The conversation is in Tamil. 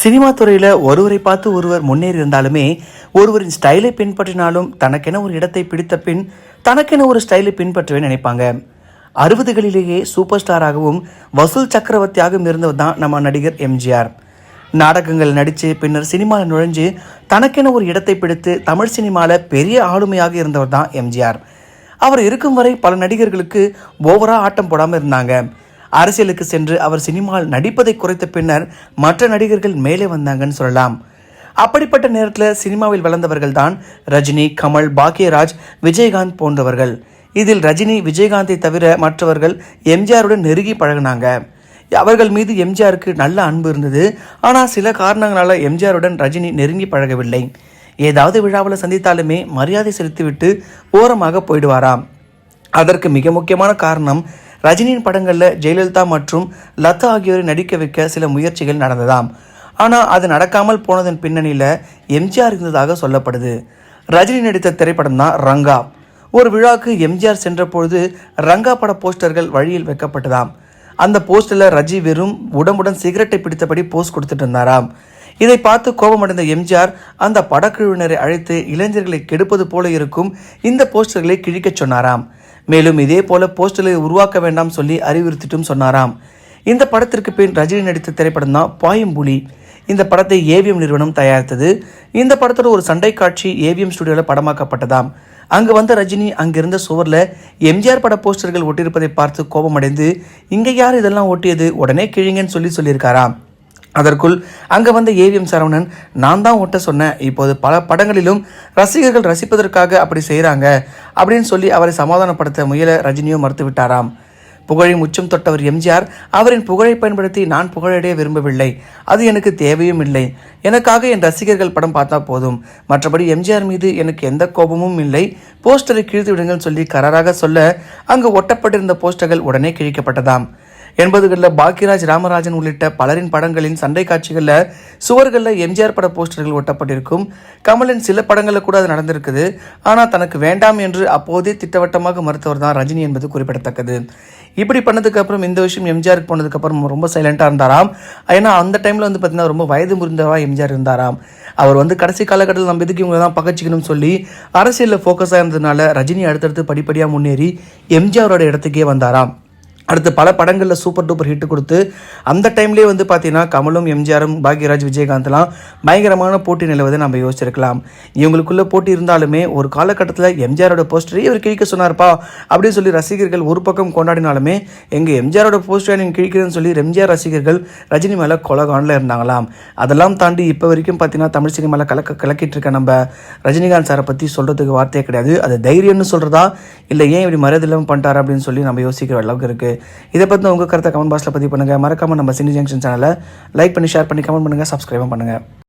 சினிமா துறையில் ஒருவரை பார்த்து ஒருவர் முன்னேறி இருந்தாலுமே ஒருவரின் ஸ்டைலை பின்பற்றினாலும் தனக்கென ஒரு இடத்தை பிடித்த பின் தனக்கென ஒரு ஸ்டைலை பின்பற்றவே நினைப்பாங்க. அறுபதுகளிலேயே சூப்பர் ஸ்டாராகவும் வசூல் சக்கரவர்த்தியாகவும் இருந்தவர் தான் நம்ம நடிகர் எம்ஜிஆர். நாடகங்கள் நடித்து பின்னர் சினிமாவில் நுழைஞ்சு தனக்கென ஒரு இடத்தை பிடித்து தமிழ் சினிமாவில் பெரிய ஆளுமையாக இருந்தவர் தான் எம்ஜிஆர். அவர் இருக்கும் வரை பல நடிகர்களுக்கு ஓவரா ஆட்டம் போடாமல் இருந்தாங்க. அரசியலுக்கு சென்று அவர் சினிமாவில் நடிப்பதை குறைத்த பின்னர் மற்ற நடிகர்கள் மேலே வந்தாங்கன்னு சொல்லலாம். அப்படிப்பட்ட நேரத்தில் சினிமாவில் வளர்ந்தவர்கள் தான் ரஜினி கமல் பாக்யராஜ் விஜயகாந்த் போன்றவர்கள். இதில் ரஜினி விஜயகாந்தை தவிர மற்றவர்கள் எம்ஜிஆருடன் நெருங்கி பழகினாங்க. அவர்கள் மீது எம்ஜிஆருக்கு நல்ல அன்பு இருந்தது. ஆனால் சில காரணங்களால் எம்ஜிஆருடன் ரஜினி நெருங்கி பழகவில்லை. ஏதாவது விழாவில் சந்தித்தாலுமே மரியாதை செலுத்திவிட்டு ஓரமாக போயிடுவாராம். அதற்கு மிக முக்கியமான காரணம் ரஜினியின் படங்களில் ஜெயலலிதா மற்றும் லதா ஆகியோரை நடிக்க வைக்க சில முயற்சிகள் நடந்ததாம். ஆனால் அது நடக்காமல் போனதன் பின்னணியில் எம்ஜிஆர் இருந்ததாக சொல்லப்படுது. ரஜினி நடித்த திரைப்படம் தான் ரங்கா. ஒரு விழாவுக்கு எம்ஜிஆர் சென்றபொழுது ரங்கா பட போஸ்டர்கள் வழியில் வைக்கப்பட்டதாம். அந்த போஸ்டரில் ரஜி வெறும் உடம்புடன் சிகரெட்டை பிடித்தபடி போஸ்ட் கொடுத்துட்டு இருந்தாராம். இதை பார்த்து கோபமடைந்த எம்ஜிஆர் அந்த படக்குழுவினரை அழைத்து இளைஞர்களை கெடுப்பது போல இருக்கும். இந்த போஸ்டர்களை கிழிக்கச் சொன்னாராம். மேலும் இதே போல போஸ்டலை உருவாக்க வேண்டாம் சொல்லி அறிவுறுத்திட்டும் சொன்னாராம். இந்த படத்திற்கு பின் ரஜினி நடித்த திரைப்படம் தான் பாயம்புலி. இந்த படத்தை ஏவிஎம் நிறுவனம் தயாரித்தது. இந்த படத்தோட ஒரு சண்டை காட்சி ஏவிஎம் ஸ்டுடியோவில் படமாக்கப்பட்டதாம். அங்கு வந்த ரஜினி அங்கிருந்த சுவரில் எம்ஜிஆர் பட போஸ்டர்கள் ஒட்டியிருப்பதை பார்த்து கோபமடைந்து இங்கே யார் இதெல்லாம் ஒட்டியது? உடனே கிழிங்கன்னு சொல்லி சொல்லியிருக்காராம். அதற்குள் அங்கே வந்த ஏவிஎம் சரவணன் நான் தான் ஒட்ட சொன்னேன். இப்போது பல படங்களிலும் ரசிகர்கள் ரசிப்பதற்காக அப்படி செய்கிறாங்க அப்படின்னு சொல்லி அவரை சமாதானப்படுத்த முயல ரஜினியோ மறுத்துவிட்டாராம். புகழின் உச்சம் தொட்டவர் எம்ஜிஆர் அவரின் புகழை பயன்படுத்தி நான் புகழடைய விரும்பவில்லை. அது எனக்கு தேவையும் இல்லை. எனக்காக என் ரசிகர்கள் படம் பார்த்தா போதும். மற்றபடி எம்ஜிஆர் மீது எனக்கு எந்த கோபமும் இல்லை. போஸ்டரை கிழித்து விடுங்கள் சொல்லி கராராக சொல்ல அங்கு ஒட்டப்பட்டிருந்த போஸ்டர்கள் உடனே கிழிக்கப்பட்டதாம். எண்பதுகளில் பாக்கியராஜ் ராமராஜன் உள்ளிட்ட பலரின் படங்களின் சண்டை காட்சிகளில் சுவர்களில் எம்ஜிஆர் பட போஸ்டர்கள் ஒட்டப்பட்டிருக்கும். கமலின் சில படங்களில் கூட அது நடந்திருக்குது. ஆனால் தனக்கு வேண்டாம் என்று அப்போதே திட்டவட்டமாக மறுத்தவர் தான் ரஜினி என்பது குறிப்பிடத்தக்கது. இப்படி பண்ணதுக்கப்புறம் இந்த விஷயம் எம்ஜிஆருக்கு போனதுக்கப்புறம் ரொம்ப சைலண்டாக இருந்தாராம். ஏன்னா அந்த டைமில் வந்து பார்த்தீங்கன்னா ரொம்ப வயது முறிந்தவா எம்ஜிஆர் இருந்தாராம். அவர் வந்து கடைசி காலகட்டத்தில் நம்ம எதுக்கு இவங்க தான் பகச்சிக்கணும்னு சொல்லி அரசியலில் ஃபோக்கஸாக இருந்ததுனால ரஜினி அடுத்தடுத்து படிப்படியாக முன்னேறி எம்ஜிஆரோட இடத்துக்கே வந்தாராம். அடுத்து பல படங்களில் சூப்பர் டூப்பர் ஹிட் கொடுத்து அந்த டைம்லேயே வந்து பார்த்தீங்கன்னா கமலும் எம்ஜிஆரும் பாக்யராஜ் விஜயகாந்த்லாம் பயங்கரமான போட்டி நிலவதை நம்ம யோசிச்சிருக்கலாம். இவங்களுக்குள்ள போட்டி இருந்தாலுமே ஒரு காலகட்டத்தில் எம்ஜிஆரோட போஸ்டரே இவர் கிழிக்க சொன்னார்ப்பா அப்படின்னு சொல்லி ரசிகர்கள் ஒரு பக்கம் கொண்டாடினாலுமே எங்கள் எம்ஜிஆரோட போஸ்டரை நீங்கள் கிழிக்கிறேன்னு சொல்லி எம்ஜிஆர் ரசிகர்கள் ரஜினி மேலே கொலகானில் இருந்தாங்களாம். அதெல்லாம் தாண்டி இப்போ வரைக்கும் பார்த்தீங்கன்னா தமிழ் சினிமாவில் கலக்க கலக்கிட்டு இருக்க நம்ம ரஜினிகாந்த் சாரை பற்றி சொல்கிறதுக்கு வார்த்தையே கிடையாது. அது தைரியம்னு சொல்கிறதா இல்லை ஏன் இப்படி மரியாதை இல்லாமல் பண்ணிட்டார் அப்படின்னு சொல்லி நம்ம யோசிக்கிற அளவுக்கு இருக்குது இதை பற்றி உங்கள் கருத்தை கமெண்ட் பாக்ஸில் பதிவு பண்ணுங்கள் மறக்காமல் நம்ம சினி ஜங்ஷன் சேனலை லைக் பண்ணி ஷேர் பண்ணி கமெண்ட் பண்ணுங்கள் சப்ஸ்கிரைபும் பண்ணுங்கள்